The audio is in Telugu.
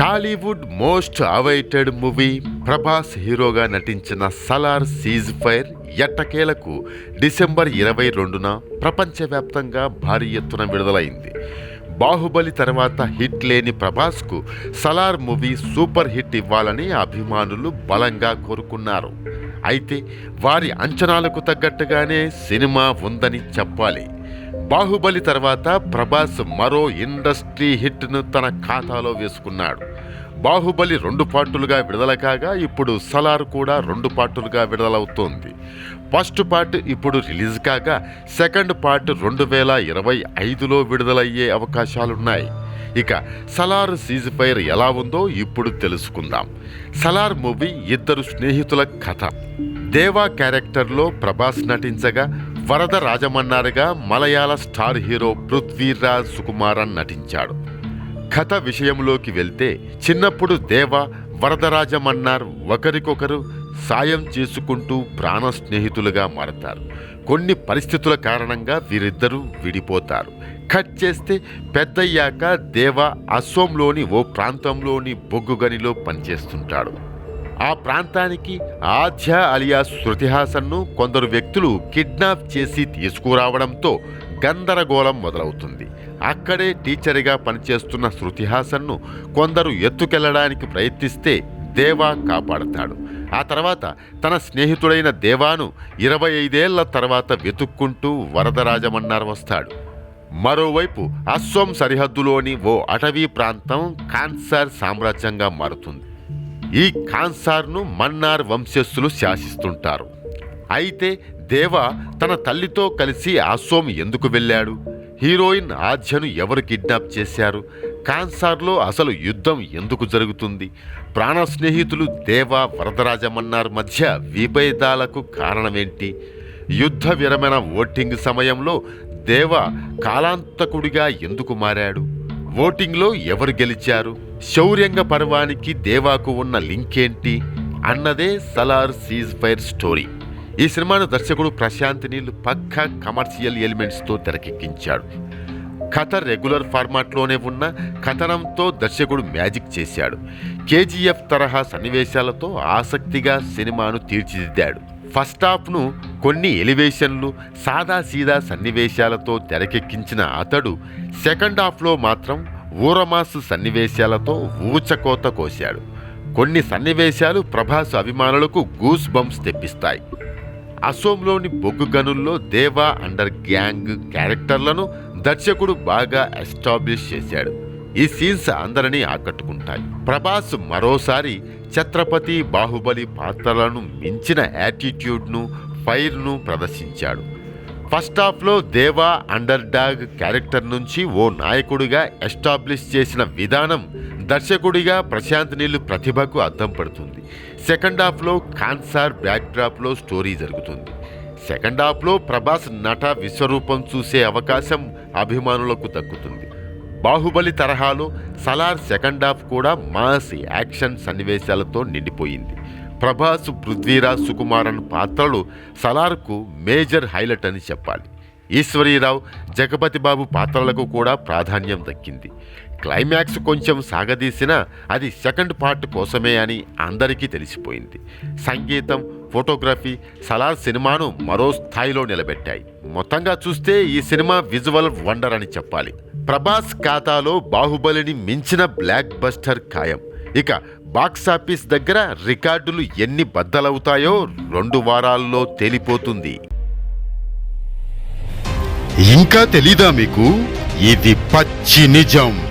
Tollywood most awaited movie Prabhas హీరోగా నటించిన సలార్ సీజ్ ఫైర్ ఎట్టకేలకు డిసెంబర్ ఇరవై రెండున ప్రపంచవ్యాప్తంగా భారీ ఎత్తున విడుదలైంది. బాహుబలి తర్వాత హిట్ లేని ప్రభాస్కు సలార్ మూవీ సూపర్ హిట్ ఇవ్వాలని అభిమానులు బలంగా కోరుకున్నారు. అయితే వారి అంచనాలకు తగ్గట్టుగానే సినిమా ఉందని చెప్పాలి. బాహుబలి తర్వాత ప్రభాస్ మరో ఇండస్ట్రీ హిట్ను తన ఖాతాలో వేసుకున్నాడు. బాహుబలి రెండు పార్టులుగా విడుదల కాగా ఇప్పుడు సలార్ కూడా రెండు పార్టులుగా విడుదలవుతోంది. ఫస్ట్ పార్ట్ ఇప్పుడు రిలీజ్ కాగా సెకండ్ పార్ట్ రెండు వేల ఇరవై ఐదులో విడుదలయ్యే అవకాశాలున్నాయి. ఇక సలార్ సీజ్ ఫైర్ ఎలా ఉందో ఇప్పుడు తెలుసుకుందాం. సలార్ మూవీ ఇద్దరు స్నేహితుల కథ. దేవా క్యారెక్టర్లో ప్రభాస్ నటించగా వరద రాజమన్నారుగా మలయాళ స్టార్ హీరో పృథ్వీరాజ్ సుకుమారన్ నటించాడు. కథ విషయంలోకి వెళ్తే చిన్నప్పుడు దేవ వరదరాజమన్నార్ ఒకరికొకరు సాయం చేసుకుంటూ ప్రాణ స్నేహితులుగా మారతారు. కొన్ని పరిస్థితుల కారణంగా వీరిద్దరూ విడిపోతారు. కట్ చేస్తే పెద్దయ్యాక దేవ అస్సోంలోని ఓ ప్రాంతంలోని బొగ్గు గనిలో పనిచేస్తుంటాడు. ఆ ప్రాంతానికి ఆధ్య అలియా శృతిహాసన్ను కొందరు వ్యక్తులు కిడ్నాప్ చేసి తీసుకురావడంతో గందరగోళం మొదలవుతుంది. అక్కడే టీచర్గా పనిచేస్తున్న శృతిహాసన్ను కొందరు ఎత్తుకెళ్ళడానికి ప్రయత్నిస్తే దేవా కాపాడతాడు. ఆ తర్వాత తన స్నేహితుడైన దేవాను ఇరవై ఐదేళ్ళ తర్వాత వెతుక్కుంటూ వరదరాజమన్నారు వస్తాడు. మరోవైపు అస్సోం సరిహద్దులోని ఓ అటవీ ప్రాంతం కాన్సార్ సామ్రాజ్యంగా మారుతుంది. ఈ ఖాన్సార్ను మన్నార్ వంశస్థులు శాసిస్తుంటారు. అయితే దేవ తన తల్లితో కలిసి అసోం ఎందుకు వెళ్ళాడు? హీరోయిన్ ఆధ్యను ఎవరు కిడ్నాప్ చేశారు? కాన్సార్లో అసలు యుద్ధం ఎందుకు జరుగుతుంది? ప్రాణ స్నేహితులు దేవ వరదరాజమన్నార్ మధ్య విభేదాలకు కారణమేంటి? యుద్ధ విరమణ ఓటింగ్ సమయంలో దేవ కాలాంతకుడిగా ఎందుకు మారాడు? ఓటింగ్లో ఎవరు గెలిచారు? శౌర్యంగ పర్వానికి దేవాకు ఉన్న లింక్ ఏంటి అన్నదే సలార్ సీజ్ ఫైర్ స్టోరీ. ఈ సినిమాను దర్శకుడు ప్రశాంత్ నీళ్ళు పక్క కమర్షియల్ ఎలిమెంట్స్తో తెరకెక్కించాడు. కథ రెగ్యులర్ ఫార్మాట్లోనే ఉన్న కథనంతో దర్శకుడు మ్యాజిక్ చేశాడు. కేజీఎఫ్ తరహా సన్నివేశాలతో ఆసక్తిగా సినిమాను తీర్చిదిద్దాడు. ఫస్ట్ హాఫ్ను కొన్ని ఎలివేషన్లు సాదా సీదా సన్నివేశాలతో తెరకెక్కించిన అతడు సెకండ్ హాఫ్లో మాత్రం ఊరమాసు సన్నివేశాలతో ఊచకోత కోశాడు. కొన్ని సన్నివేశాలు ప్రభాస్ అభిమానులకు గూస్ బంప్స్ తెప్పిస్తాయి. అసోంలోని బొగ్గు గనుల్లో దేవా అండర్ గ్యాంగ్ క్యారెక్టర్లను దర్శకుడు బాగా ఎస్టాబ్లిష్ చేశాడు. ఈ సీన్స్ అందరినీ ఆకట్టుకుంటాయి. ప్రభాస్ మరోసారి ఛత్రపతి బాహుబలి పాత్రలను మించిన యాటిట్యూడ్ను ఫైర్ను ప్రదర్శించాడు. ఫస్ట్ హాఫ్లో దేవా అండర్ డాగ్ క్యారెక్టర్ నుంచి ఓ నాయకుడిగా ఎస్టాబ్లిష్ చేసిన విధానం దర్శకుడిగా ప్రశాంత్ నీళ్ళు ప్రతిభకు అద్దం పడుతుంది. సెకండ్ హాఫ్లో కాన్సార్ బ్యాక్డ్రాప్లో స్టోరీ జరుగుతుంది. సెకండ్ హాఫ్లో ప్రభాస్ నట విశ్వరూపం చూసే అవకాశం అభిమానులకు దక్కుతుంది. బాహుబలి తరహాలో సలార్ సెకండ్ హాఫ్ కూడా మాస్ యాక్షన్ సన్నివేశాలతో నిండిపోయింది. ప్రభాస్ పృథ్వీరాజ్ సుకుమారన్ పాత్రలు సలార్కు మేజర్ హైలైట్ అని చెప్పాలి. ఈశ్వరీరావు జగపతి బాబు పాత్రలకు కూడా ప్రాధాన్యం దక్కింది. క్లైమాక్స్ కొంచెం సాగదీసినా అది సెకండ్ పార్ట్ కోసమే అని అందరికీ తెలిసిపోయింది. సంగీతం ఫోటోగ్రఫీ సలార్ సినిమాను మరో స్థాయిలో నిలబెట్టాయి. మొత్తంగా చూస్తే ఈ సినిమా విజువల్ వండర్ అని చెప్పాలి. ప్రభాస్ ఖాతాలో బాహుబలిని మించిన బ్లాక్ బస్టర్ ఖాయం. ఇక బాక్సాఫీస్ దగ్గర రికార్డులు ఎన్ని బద్దలవుతాయో రెండు వారాల్లో తేలిపోతుంది. ఇంకా తెలీదా మీకు? ఇది పచ్చి నిజం.